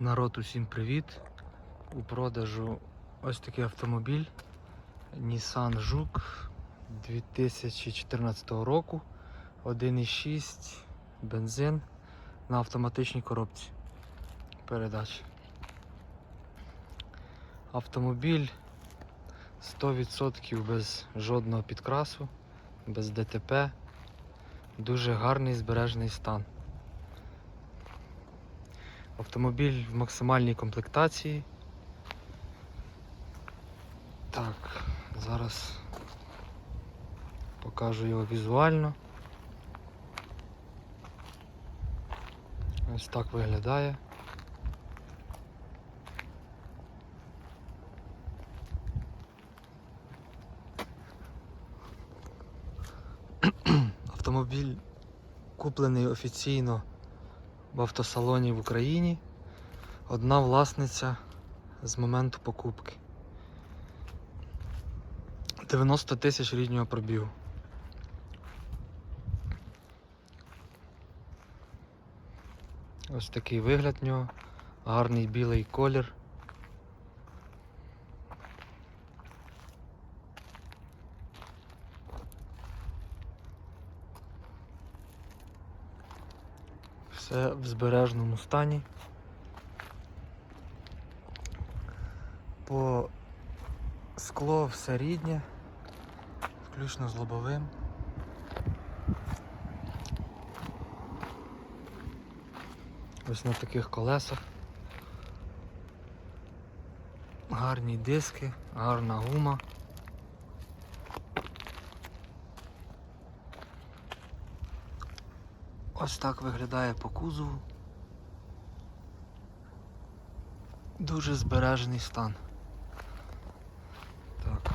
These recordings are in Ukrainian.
Народ, усім привіт! У продажу ось такий автомобіль Nissan Juke 2014 року. 1,6 бензин на автоматичній коробці передач. Автомобіль 100% без жодного підкрасу, без ДТП. Дуже гарний збережений стан. Автомобіль в максимальній комплектації. Так, зараз покажу його візуально. Ось так виглядає. Автомобіль куплений офіційно в автосалоні в Україні. Одна власниця з моменту покупки. 90 тисяч ріднього пробігу. Ось такий вигляд в нього. Гарний білий колір. Все в збережному стані. По скло все рідне, включно з лобовим. Ось на таких колесах. Гарні диски, гарна гума. Ось так виглядає по кузову. Дуже збережений стан. Так.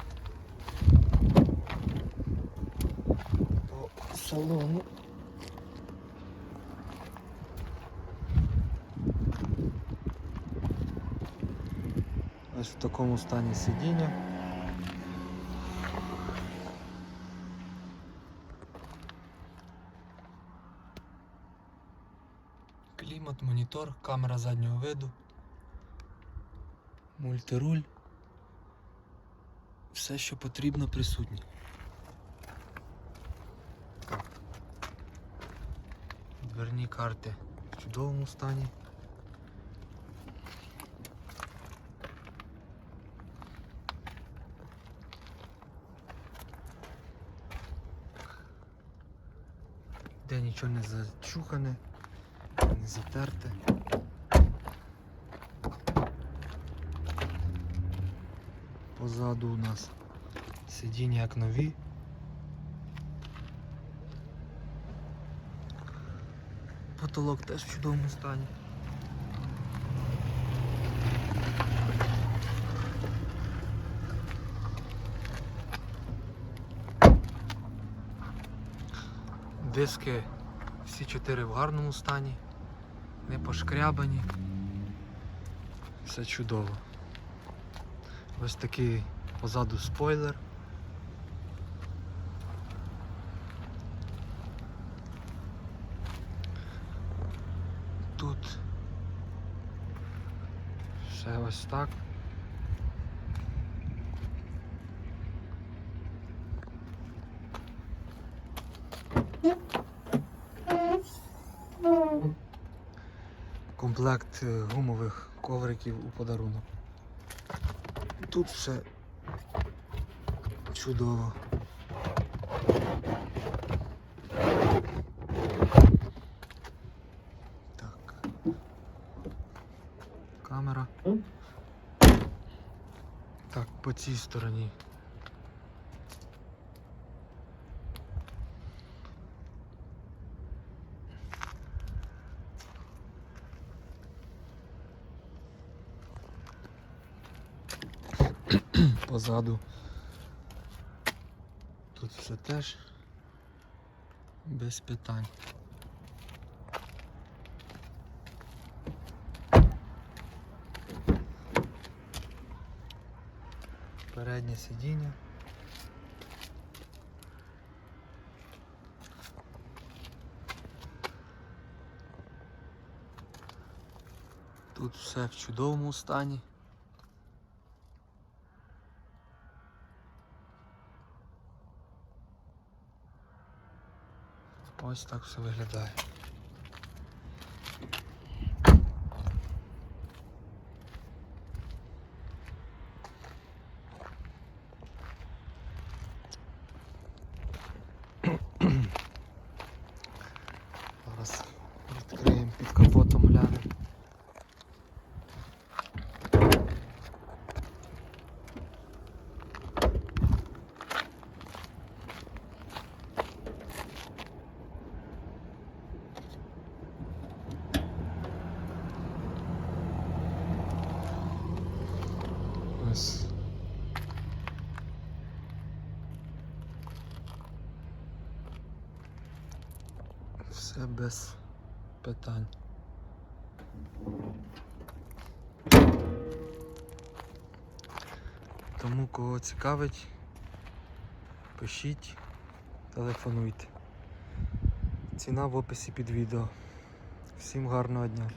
По салону. Ось в такому стані сидіння. Клімат, монітор, камера заднього виду, мультируль. Все, що потрібно, присутнє. Дверні карти в чудовому стані. Де нічого не зачухане, не затерте. Позаду у нас сидіння як нові. Потолок теж в чудовому стані. Диски всі чотири в гарному стані, не пошкрябані. Все чудово. Ось такий позаду спойлер. Тут ще ось так. Комплект е, гумових ковриків у подарунок. Тут все чудово. Так. Камера. Так, по цій стороні. Позаду. Тут все теж без питань. Переднє сидіння. Тут все в чудовому стані. Ось так все виглядає. Зараз відкриємо під капотом глянемо. Ось. Все без питань. Тому кого цікавить, пишіть, телефонуйте. Ціна в описі під відео. Всім гарного дня.